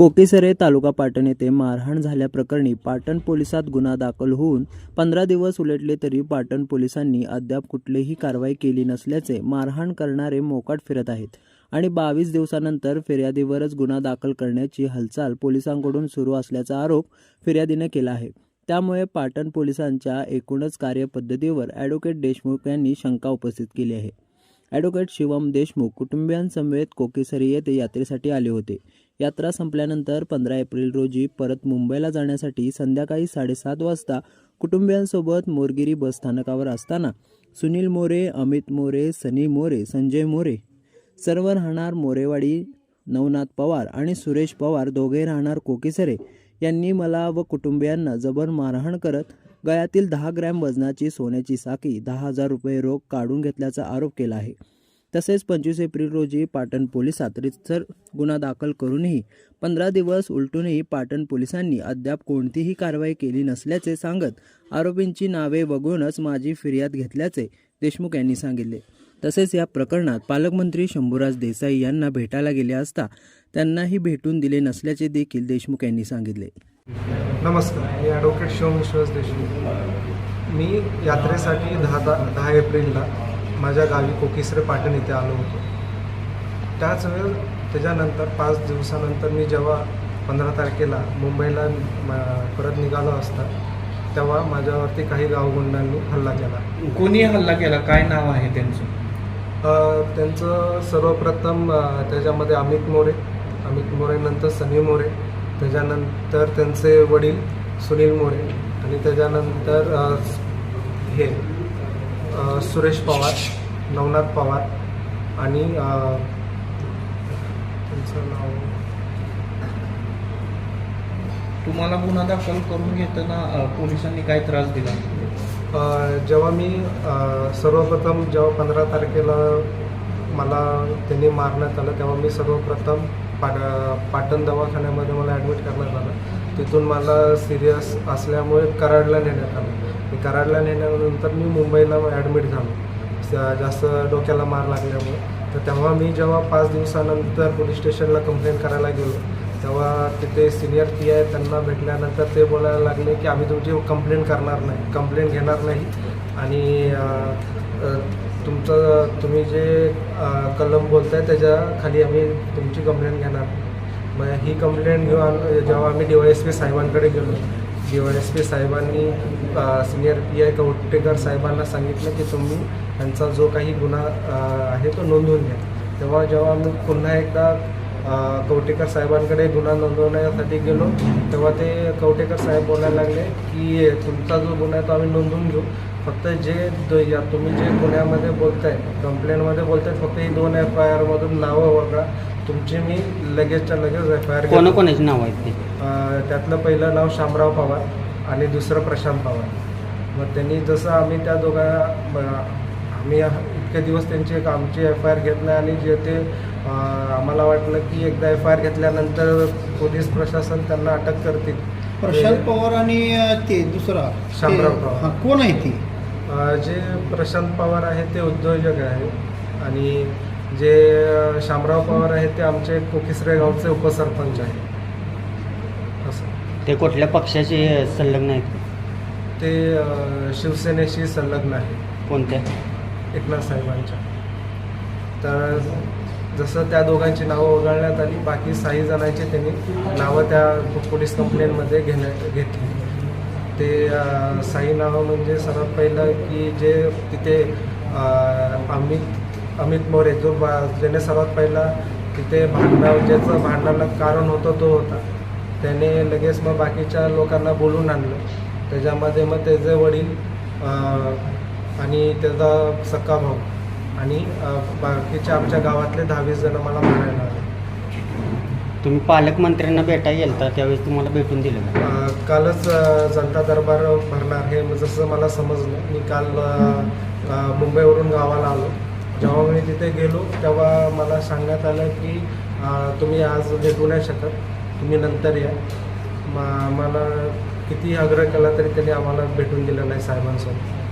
कोकेसरे तालुका पाटण येथे मारहाण झाल्याप्रकरणी पाटण पोलिसात गुन्हा दाखल होऊन पंधरा दिवस उलटले तरी पाटण पोलिसांनी अद्याप कुठलीही कारवाई केली नसल्याचे मारहाण करणारे मोकाट फिरत आहेत आणि बावीस दिवसानंतर फिर्यादीवरच गुन्हा दाखल करण्याची हालचाल पोलिसांकडून सुरू असल्याचा आरोप फिर्यादीने केला आहे. त्यामुळे पाटण पोलिसांच्या एकूणच कार्यपद्धतीवर ॲडव्होकेट देशमुख यांनी शंका उपस्थित केली आहे. ॲडव्होकेट शिवम देशमुख कुटुंबियांसमवेत कोकेसरी येथे यात्रेसाठी आले होते. यात्रा संपल्यानंतर पंधरा एप्रिल रोजी परत मुंबईला जाण्यासाठी संध्याकाळी साडेसात वाजता कुटुंबियांसोबत मोरगिरी बस स्थानकावर असताना सुनील मोरे अमित मोरे सनी मोरे संजय मोरे सर्व राहणार मोरेवाडी नवनाथ पवार आणि सुरेश पवार दोघे राहणार कोकेसरे. यांनी मला व कुटुंबियांना जबर मारहाण करत गळ्यातील दहा ग्रॅम वजनाची सोन्याची साखी दहा हजार रुपये रोख काढून घेतल्याचा आरोप केला आहे. तसेच पंचवीस एप्रिल रोजी पाटण पोलिसात रितसर गुन्हा दाखल करूनही पंधरा दिवस उलटूनही पाटण पोलिसांनी अद्याप कोणतीही कारवाई केली नसल्याचे सांगत आरोपींची नावे वगळूनच माझी फिर्याद घेतल्याचे देशमुख यांनी सांगितले. तसेच या प्रकरणात पालकमंत्री शंभूराज देसाई यांना भेटायला गेले असता त्यांनाही भेटून दिले नसल्याचे देखील देशमुख यांनी सांगितले. नमस्कार मी ॲडव्होकेट शिवम विश्वास देशमुख. मी यात्रेसाठी दहा दहा दहा एप्रिलला माझ्या गावी कोकिसरे पाटण इथे आलो होतो. त्याच वेळ त्याच्यानंतर पाच दिवसानंतर मी जेव्हा पंधरा तारखेला मुंबईला परत निघालो असता तेव्हा माझ्यावरती काही गावगुंडांनी हल्ला केला. कोणी हल्ला केला? काय नाव आहे त्यांचं? त्यांचं सर्वप्रथम त्याच्यामध्ये अमित मोरे अमित मोरेनंतर सनी मोरे त्याच्यानंतर त्यांचे वडील सुनील मोरे आणि त्याच्यानंतर हे सुरेश पवार नवनाथ पवार आणि त्यांचं नाव तुम्हाला गुन्हा दाखल करून घेताना पोलिसांनी काय त्रास दिला? जेव्हा मी सर्वप्रथम जेव्हा पंधरा तारखेला मला त्यांनी मारण्यात आलं तेव्हा मी सर्वप्रथम पाट पाटण दवाखान्यामध्ये मला ॲडमिट करण्यात आलं. तिथून मला सिरियस असल्यामुळे कराडला नेण्यात आलं. मी कराडला नेल्यानंतर मी मुंबईला ॲडमिट झालो. जास्त डोक्याला मार लागल्यामुळे. तर तेव्हा मी जेव्हा पाच दिवसानंतर पोलीस स्टेशनला कंप्लेंट करायला गेलो तेव्हा तिथे सिनियर पी आय त्यांना भेटल्यानंतर ते बोलायला लागले की आम्ही तुमची कंप्लेंट करणार नाही कंप्लेंट घेणार नाही. आणि तुमचं तुम्ही जे कलम बोलताय त्याच्याखाली आम्ही तुमची कंप्लेंट घेणार. मग ही कंप्लेंट घेऊन जेव्हा आम्ही डी वाय एस पी साहेबांकडे गेलो डी वाय एस पी साहेबांनी सिनियर पी आय कवटेकर साहेबांना सांगितलं की तुम्ही त्यांचा जो काही गुन्हा आहे तो नोंदवून घ्या. तेव्हा जेव्हा आम्ही पुन्हा एकदा कवटेकर साहेबांकडे गुन्हा नोंदवण्यासाठी गेलो. तेव्हा ते कवटेकर साहेब बोलायला लागले की तुमचा जो गुन्हा आहे तो आम्ही नोंदवून घेऊ. फक्त जे या तुम्ही जे गुन्ह्यामध्ये बोलताय कंप्लेंटमध्ये बोलताय फक्त ही दोन एफ आय आरमधून नावं वगळा. तुमची मी लगेचच्या लगेच एफ आय आर कोणाकोणाची नाव आहेत त्यातलं पहिलं नाव शामराव पवार आणि दुसरं प्रशांत पवार. मग त्यांनी जसं आम्ही त्या दोघा आम्ही इतके दिवस त्यांची एक आमची एफ आय आर घेत नाही आणि जे ते आम्हाला वाटलं की एकदा एफ आय आर घेतल्यानंतर पोलीस प्रशासन त्यांना अटक करतील. प्रशांत पवार आणि ते दुसरा शामराव पवार. हा, कोण आहे ती? जे प्रशांत पवार आहेत ते उद्योजक आहेत आणि जे शामराव पवार आहेत ते आमचे कोकिसरे गावचे उपसरपंच आहेत असं. ते कुठल्या पक्षाचे संलग्न आहेत? ते शिवसेनेशी संलग्न आहे. कोणत्या? एकनाथ साहेबांच्या. तर जसं त्या दोघांची नावं वगळण्यात आली बाकी सहा जणांची त्यांनी नावं त्या पोलीस कंप्लेंटमध्ये घेण्यात घेतली. ते साई नावं म्हणजे सर्वात पहिलं की जे तिथे अमित अमित मोरे जो बा ज्याने सर्वात पहिला तिथे भांडण ज्याचं भांडणाला कारण होतं तो होता. त्याने लगेच मग बाकीच्या लोकांना बोलून आणलं. त्याच्यामध्ये मग त्याचे वडील आणि त्याचा सक्का भाऊ. आणि बाकीच्या आमच्या गावातले दहावीस जण मला मारायला आले. तुम्ही पालकमंत्र्यांना भेटायला गेलता त्यावेळेस तुम्हाला भेटून दिलं का? अ, कालच अ, जनता दरबार भरणार हे जसं मला समजलं. मी काल अ, अ, मुंबईवरून गावाला आलो. जेव्हा मी तिथे गेलो तेव्हा मला सांगण्यात आलं की अ, तुम्ही आज भेटू नाही शकत. तुम्ही नंतर या. म मला कितीही आग्रह केला तरी त्यांनी आम्हाला भेटून दिलं नाही साहेबांसोबत.